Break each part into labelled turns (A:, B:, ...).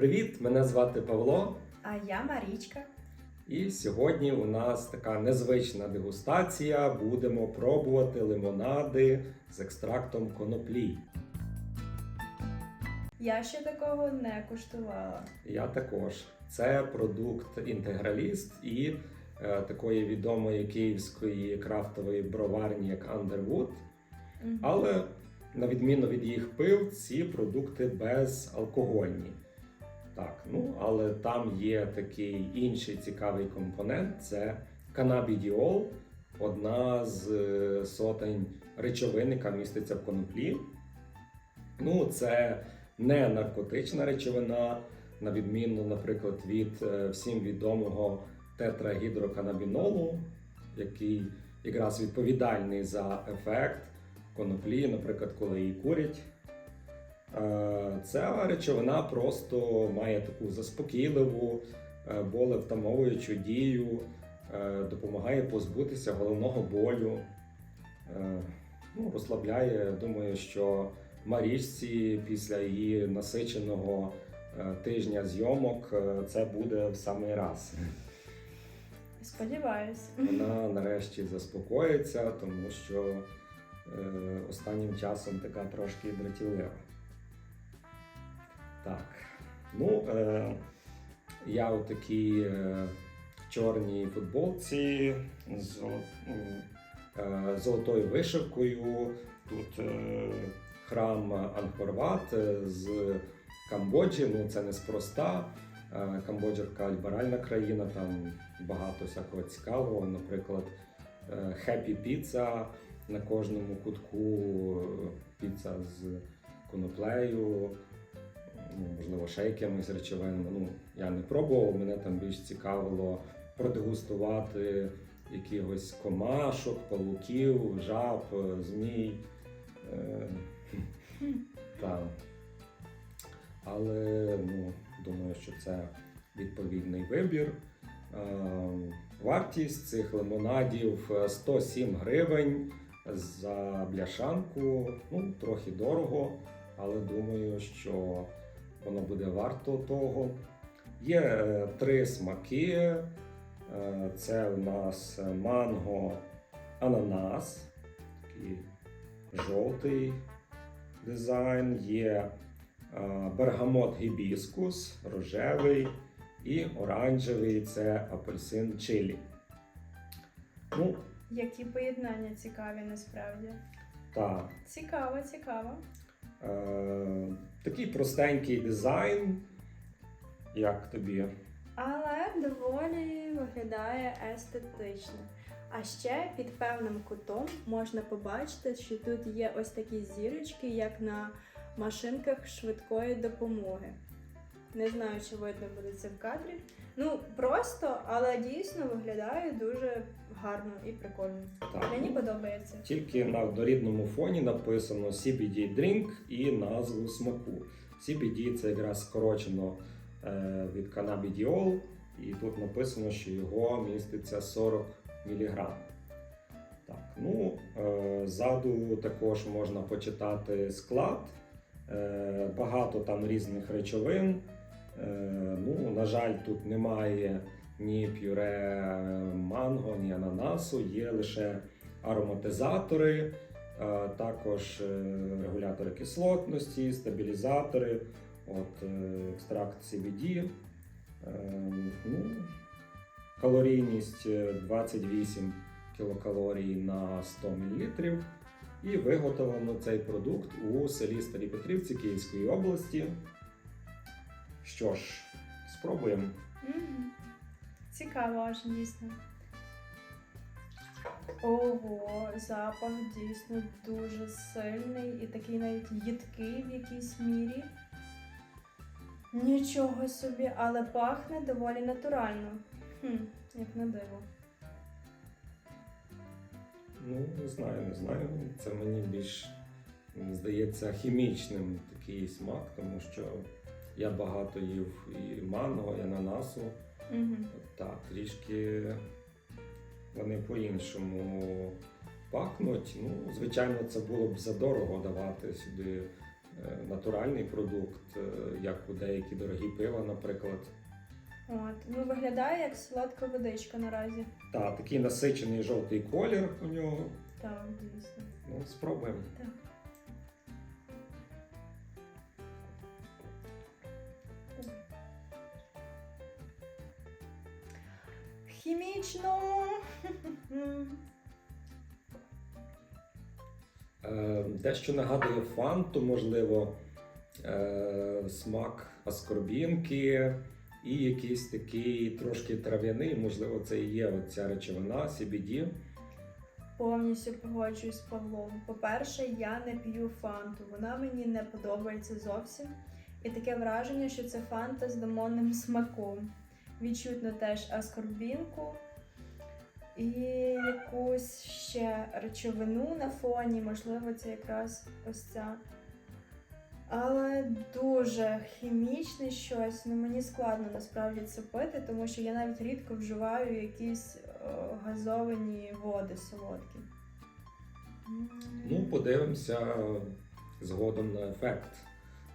A: Привіт! Мене звати Павло.
B: А я Марічка.
A: І сьогодні у нас така незвична дегустація. Будемо пробувати лимонади з екстрактом коноплі.
B: Я ще такого не куштувала.
A: Я також. Це продукт інтеграліст і е, такої відомої київської крафтової броварні, як Underwood.
B: Мгм.
A: Але на відміну від їх пив, ці продукти безалкогольні. Так, ну але там є такий інший цікавий компонент це канабідіол, одна з е, сотень речовин, яка міститься в коноплі. Ну, це не наркотична речовина, на відміну, наприклад, від е, всім відомого тетрагідроканабінолу, який якраз відповідальний за ефект коноплі, наприклад, коли її курять. Е, Ця речовина просто має таку заспокійливу, е, болевтамовуючу дію, е, допомагає позбутися головного болю, ну, розслабляє. Думаю, що Марічці після її насиченого тижня зйомок це буде в самий раз.
B: Сподіваюсь.
A: Вона нарешті заспокоїться, тому що останнім часом така трошки дратівлива. Так. Ну, е, я у такій е, чорній футболці з е, золотою вишивкою. Тут е, храм Ангкор-Ват е, з Камбоджі. Ну, це неспроста. Е, Камбоджа така ліберальна країна, там багато всякого цікавого. Наприклад, хеппі піца на кожному кутку е, піца з коноплею, ну, можливо, ще якимись речовинами. Ну, я не пробував, мене там більш цікавило продегустувати якихось комашок, павуків, жаб, е, змій. Е. Але ну, думаю, що це відповідний вибір. Е, Вартість цих лимонадів е, 107 гривень за бляшанку. Ну, трохи дорого, але думаю, що воно буде варто того. Є е, три смаки. Е, Це у нас манго ананас, такий жовтий дизайн, є е, бергамот гібіскус, рожевий і оранжевий це апельсин чилі. Ну,
B: Які поєднання цікаві насправді.
A: так.
B: Цікаво, цікаво.
A: Е, такий простенький дизайн. Як тобі?
B: Але доволі виглядає естетично. А ще під певним кутом можна побачити, що тут є ось такі зірочки, як на машинках швидкої допомоги. Не знаю, чи видно буде це в кадрі. Ну, просто, але дійсно виглядає дуже гарно і прикольно.
A: Так.
B: Мені подобається.
A: Тільки на дорідному фоні написано CBD Drink і назву смаку. CBD це якраз скорочено е, від cannabidiol, і тут написано, що його міститься 40 мг. Так, ну, е, ззаду також можна почитати склад. Е, багато там різних речовин. Е, ну, на жаль, тут немає ні пюре манго, ні ананасу, є лише ароматизатори, е, також е, регулятори кислотності, стабілізатори, от, екстракт CBD. Ну, калорійність е, 28 кілокалорій на 100 мл. І виготовлено цей продукт у селі Старій Петрівці Київської області. Що ж, спробуємо.
B: Мгм. Цікаво аж дійсно. Ого, запах дійсно дуже сильний і такий навіть їдкий в якійсь мірі. Нічого собі, але пахне доволі натурально. Хм, як на диво.
A: Ну, не знаю, не знаю. Це мені більш здається хімічним такий смак, тому що я багато їв і манго, і ананасу.
B: Угу.
A: Так, трішки вони по-іншому пахнуть. Ну, звичайно, це було б задорого давати сюди е, натуральний продукт, е, як у деякі дорогі пива, наприклад.
B: От. Ну, виглядає як солодка водичка наразі.
A: Та, такий насичений жовтий колір у нього.
B: Так, дійсно.
A: Ну, спробуємо.
B: Так. Хімічно.
A: Е, Дещо нагадує фанту, можливо, е, смак аскорбінки і якийсь такий трошки трав'яний, можливо, це і є ця речовина CBD.
B: Повністю погоджуюсь з Павлом. По-перше, я не п'ю фанту. Вона мені не подобається зовсім. І таке враження, що це фанта з лимонним смаком. Відчутно теж аскорбінку і якусь ще речовину на фоні, можливо, це якраз ось ця. Але дуже хімічне щось. Ну мені складно насправді це пити, тому що я навіть рідко вживаю якісь е, газовані води солодкі.
A: Ну, подивимося згодом на ефект.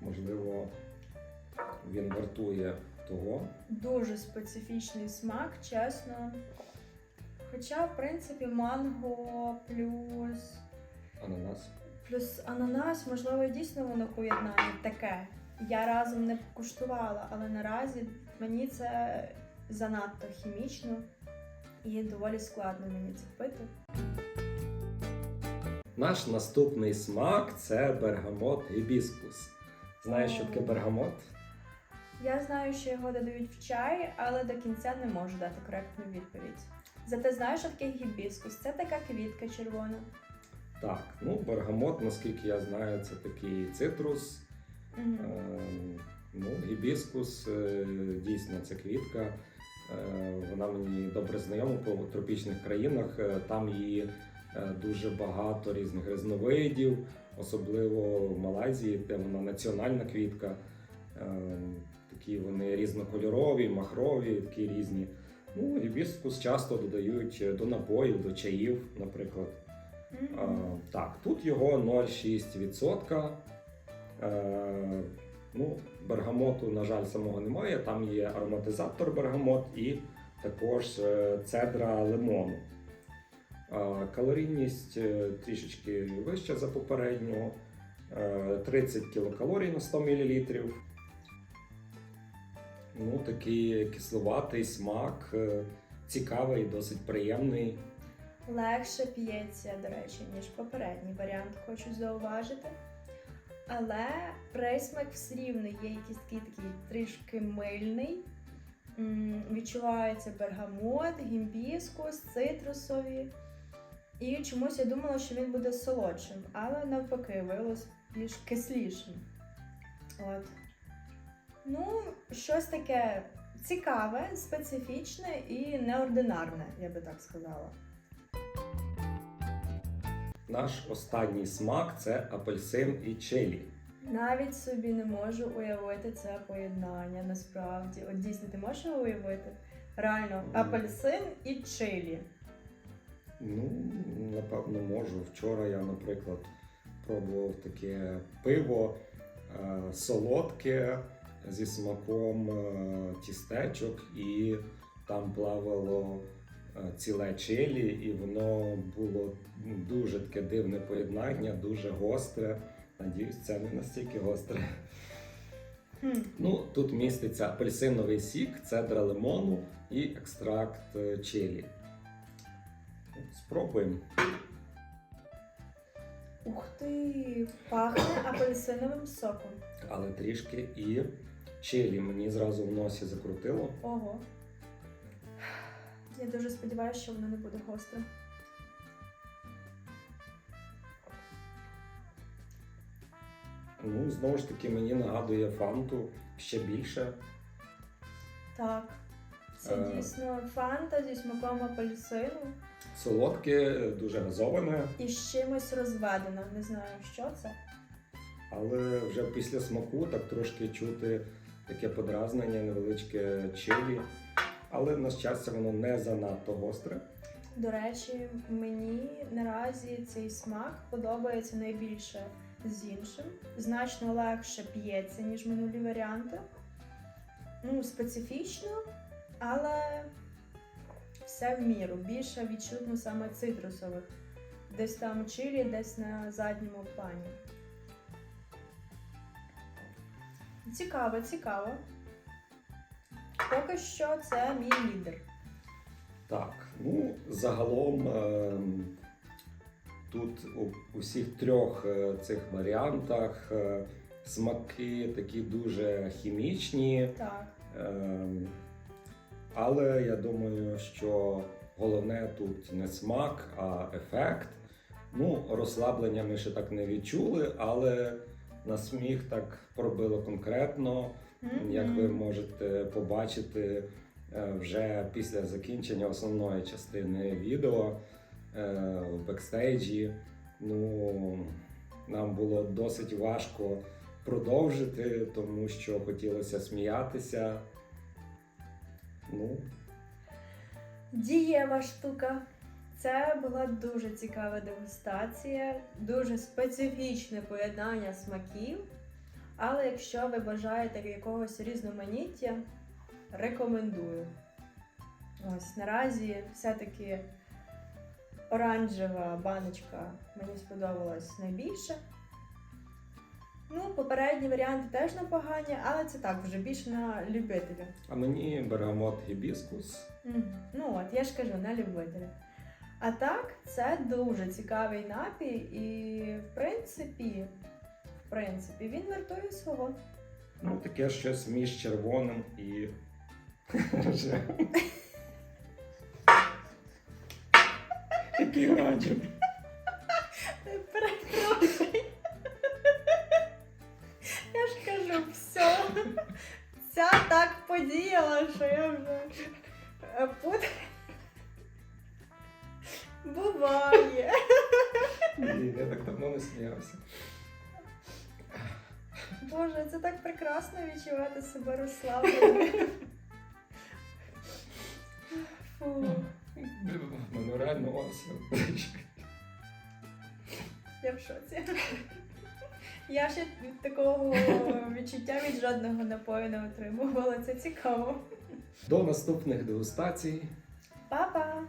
A: Можливо, він вартує того.
B: Дуже специфічний смак, чесно. Хоча, в принципі, манго плюс,
A: Ананас.
B: плюс ананас, можливо, дійсно воно поєднання таке. Я разом не куштувала, але наразі мені це занадто хімічно і доволі складно мені це пити.
A: Наш наступний смак це бергамот гібіскус. Знаєш, що таке бергамот?
B: Я знаю, що його додають в чай, але до кінця не можу дати коректну відповідь. Зате знаєш, що таке гібіскус? Це така квітка червона.
A: Так, ну бергамот, наскільки я знаю, це такий цитрус.
B: Мгм.
A: Ем, Ну, гібіскус е, дійсно це квітка. Е, Вона мені добре знайома по тропічних країнах. Е, Там її е, дуже багато різних різновидів, особливо в Малайзії, де вона національна квітка. Ем, Такі вони різнокольорові, махрові, такі різні. Ну, гібіскус часто додають до напоїв, до чаїв, наприклад.
B: Мгм.
A: Е, Так, тут його 0,6%. Е, Ну, бергамоту, на жаль, самого немає. Там є ароматизатор бергамот і також е, цедра лимону. Е, Калорійність е, трішечки вища за попередню. Е, 30 кілокалорій на 100 мл. Ну, такий кисловатий смак, е, цікавий, досить приємний.
B: Легше п'ється, до речі, ніж попередній варіант, хочу зауважити. Але присмак все рівно є якийсь такий, такий трішки мильний. Відчувається бергамот, гімбіскус, цитрусові. І чомусь я думала, що він буде солодшим, але навпаки, виявилось більш кислішим. От. Ну, щось таке цікаве, специфічне і неординарне, я би так сказала.
A: Наш останній смак це апельсин і чилі.
B: Навіть собі не можу уявити це поєднання насправді. От дійсно, ти можеш його уявити? Реально, апельсин і чилі.
A: Ну, напевно, можу. Вчора я, наприклад, пробував таке пиво е, солодке зі смаком е, тістечок, і там плавало е, ціле чилі, і воно було ну, дуже таке дивне поєднання, дуже гостре. Надіюсь, це не настільки гостре.
B: Хм.
A: Ну, тут міститься апельсиновий сік, цедра лимону і екстракт е, чилі. Спробуємо.
B: Ух ти! Пахне апельсиновим соком.
A: Але трішки і чилі мені зразу в носі закрутило.
B: Ого. Я дуже сподіваюся, що воно не буде гострим.
A: Ну, знову ж таки, мені нагадує фанту ще більше.
B: Так. Це
A: Е.
B: дійсно фанта зі смаком апельсину
A: Солодке, дуже газоване,
B: і з чимось розведено. Не знаю, що це.
A: але вже після смаку так трошки чути таке подразнення, невеличке чилі. Але на щастя воно не занадто гостре.
B: До речі, мені наразі цей смак подобається найбільше з іншим. Значно легше п'ється, ніж минулі варіанти. Ну, специфічно, але все в міру. Більше відчутно саме цитрусових. Десь там чилі, десь на задньому плані. Цікаво, цікаво. Поки що це мій лідер.
A: Так, ну загалом ем, тут у усіх трьох е, цих варіантах е, смаки такі дуже хімічні.
B: Так.
A: Ем, Але я думаю, що головне тут не смак, а ефект. Ну, розслаблення ми ще так не відчули, але на сміх так пробило конкретно. Як ви можете побачити е, вже після закінчення основної частини відео е, в бекстейджі, ну, нам було досить важко продовжити, тому що хотілося сміятися. Ну,
B: Дієва штука. Це була дуже цікава дегустація, дуже специфічне поєднання смаків. Але якщо ви бажаєте якогось різноманіття, рекомендую. Ось наразі все-таки оранжева баночка мені сподобалась найбільше. Ну, попередні варіанти теж непогані, але це так вже більше на любителя.
A: а мені бергамот гібіскус.
B: Мгм. Ну от, я ж кажу, на любителя. А так, це дуже цікавий напій, і в принципі, в принципі, він вартує свого.
A: Ну, таке щось між червоним і рожевим. Який оранжевий.
B: Перепрошую. Я ж кажу, все. Ця так подіяла, що я вже е, пут. Буває.
A: Ні, я так давно не сміявся.
B: Боже, це так прекрасно відчувати себе розслабленим. Фу.
A: Ну реально ось.
B: Я в шоці. Я ще від такого відчуття від жодного напою не отримувала. Це цікаво.
A: До наступних дегустацій.
B: Па-па!